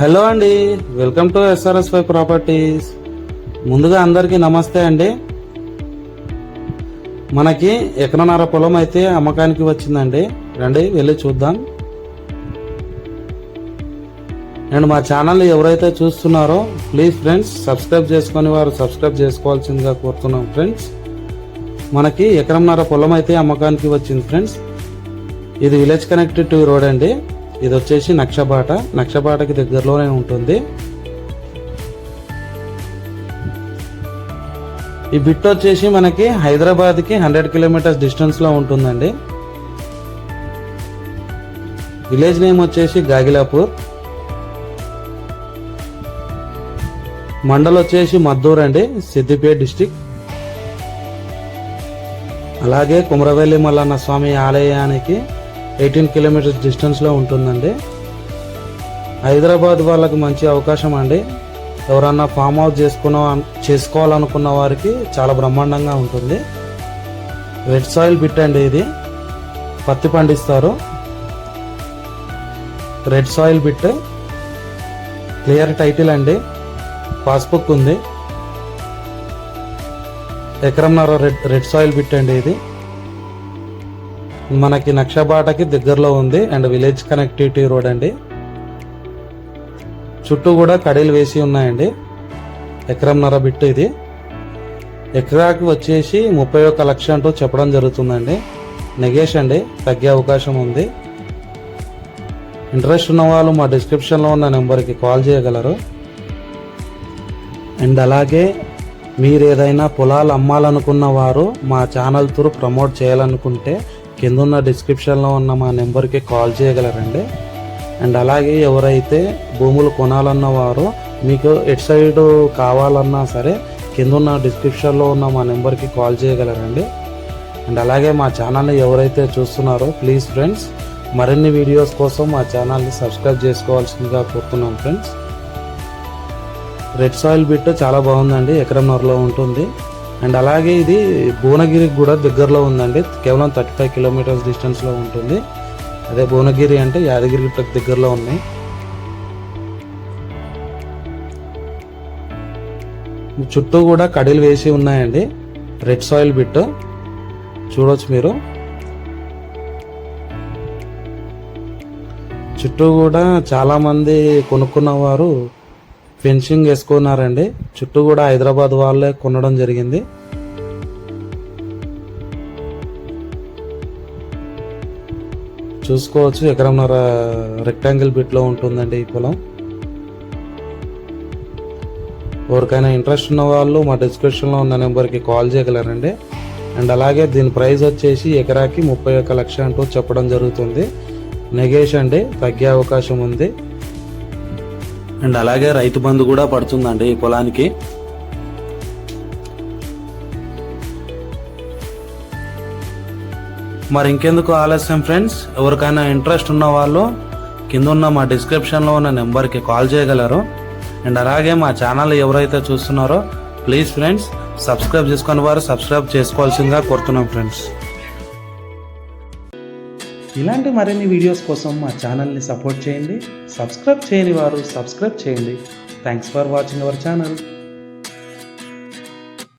Hello అండి welcome to SRS five properties. ముందుగా అందరికీ నమస్తే అండి. మనకి ఎకరన్నర పొలం అయితే అమ్మకానికి వచ్చిందండి. రండి వెళ్ళి చూద్దాం. అండ్ మా ఛానల్ ఎవరైతే చూస్తున్నారో ప్లీజ్ ఫ్రెండ్స్ సబ్స్క్రైబ్ చేసుకొని వారు సబ్స్క్రైబ్ చేసుకోవాల్సిందిగా కోరుతున్నాం ఫ్రెండ్స్ మనకి ఎకరంన్నర పొలం అయితే అమ్మకానికి వచ్చింది ఫ్రెండ్స్ ఇది విలేజ్ కనెక్టివిటీ రోడ్ అండి. ఇది వచ్చేసి నక్షబాట. నక్షబాటకి దగ్గరలోనే ఉంటుంది. ఈ బిట్ వచ్చేసి మనకి హైదరాబాద్కి హండ్రెడ్ కిలోమీటర్స్ డిస్టెన్స్లో ఉంటుందండి. విలేజ్ నేమ్ వచ్చేసి గాగిలాపూర్. మండల్ వచ్చేసి మద్దూర్ అండి సిద్దిపేట డిస్టిక్. అలాగే కుమరవెల్లి మల్లన్న స్వామి ఆలయానికి ఎయిటీన్ కిలోమీటర్స్ డిస్టెన్స్లో ఉంటుందండి. హైదరాబాద్ వాళ్ళకి మంచి అవకాశం అండి. ఎవరన్నా ఫామ్ హౌస్ చేసుకున్న చేసుకోవాలనుకున్న వారికి చాలా బ్రహ్మాండంగా ఉంటుంది. రెడ్ సాయిల్ బిట్ అండి ఇది. పత్తి పండిస్తారు. Red soil bit clear title అండి. పాస్బుక్ ఉంది. ఎకరంన్నర రెడ్ రెడ్ సాయిల్ బిట్ అండి ఇది. మనకి నక్షబాటకి దగ్గరలో ఉంది అండ్ విలేజ్ కనెక్టివిటీ రోడ్ అండి. చుట్టూ కూడా కడీలు వేసి ఉన్నాయండి. ఎకరంన్నర బిట్టు ఇది. ఎకరాకి వచ్చేసి ముప్పై ఒక్క లక్ష అంటూ చెప్పడం జరుగుతుందండి. నెగేష్ అండి తగ్గే అవకాశం ఉంది. ఇంట్రెస్ట్ ఉన్న వాళ్ళు మా డిస్క్రిప్షన్లో ఉన్న నెంబర్కి కాల్ చేయగలరు. అండ్ అలాగే మీరు ఏదైనా పొలాలు అమ్మాలనుకున్న వారు మా ఛానల్ త్రూ ప్రమోట్ చేయాలనుకుంటే కింద ఉన్న డిస్క్రిప్షన్లో ఉన్న మా నెంబర్కి కాల్ చేయగలరండి. అండ్ అలాగే ఎవరైతే భూములు కొనాలన్న వారు మీకు ఎటు సైడ్ కావాలన్నా సరే కింద ఉన్న డిస్క్రిప్షన్లో ఉన్న మా నెంబర్కి కాల్ చేయగలరండి. అండ్ అలాగే మా ఛానల్ని ఎవరైతే చూస్తున్నారో ప్లీజ్ ఫ్రెండ్స్ మరిన్ని వీడియోస్ కోసం మా ఛానల్ని సబ్స్క్రైబ్ చేసుకోవాల్సిందిగా కోరుతున్నాం ఫ్రెండ్స్ రెడ్ సాయిల్ బిట్ చాలా బాగుందండి ఎకరంన్నరలో ఉంటుంది. అండ్ అలాగే ఇది భువనగిరికి కూడా దగ్గరలో ఉందండి. కేవలం థర్టీ ఫైవ్ కిలోమీటర్స్ డిస్టెన్స్లో ఉంటుంది. అదే భువనగిరి అంటే యాదగిరికి దగ్గరలో ఉన్నాయి. చుట్టూ కూడా కడీలు వేసి ఉన్నాయండి. రెడ్ సాయిల్ బిట్ చూడవచ్చు మీరు. చుట్టూ కూడా చాలామంది కొనుక్కున్న వారు ఫెన్సింగ్ వేసుకున్నారండి. చుట్టూ కూడా హైదరాబాద్ వాళ్ళే కొనడం జరిగింది. చూసుకోవచ్చు ఎకరంన్నర రెక్టాంగిల్ బిట్లో ఉంటుందండి ఈ పొలం. ఎవరికైనా ఇంట్రెస్ట్ ఉన్న వాళ్ళు మా డిస్క్రిప్షన్లో ఉన్న నెంబర్కి కాల్ చేయగలరండి. అండ్ అలాగే దీని ప్రైస్ వచ్చేసి ఎకరాకి ముప్పై ఒక్క లక్ష అంటూ చెప్పడం జరుగుతుంది. నెగేష్ అండి తగ్గే అవకాశం ఉంది. అండ్ అలాగే రైతు బంధు కూడా పడుతుందండి ఈ పొలానికి. మరి ఇంకెందుకు ఆలస్యం ఫ్రెండ్స్? ఎవరికైనా ఇంట్రెస్ట్ ఉన్న వాళ్ళు కింద ఉన్న మా డిస్క్రిప్షన్లో ఉన్న నెంబర్కి కాల్ చేయగలరు. అండ్ అలాగే మా ఛానల్ ఎవరైతే చూస్తున్నారో ప్లీజ్ ఫ్రెండ్స్ సబ్స్క్రైబ్ చేసుకుని వారు సబ్స్క్రైబ్ చేసుకోవాల్సిందిగా కోరుతున్నాం ఫ్రెండ్స్. ఇలాంటి మరిన్ని వీడియోస్ కోసం మా ఛానల్ని సపోర్ట్ చేయండి. సబ్స్క్రైబ్ చేయని వారు సబ్స్క్రైబ్ చేయండి. Thanks for watching our channel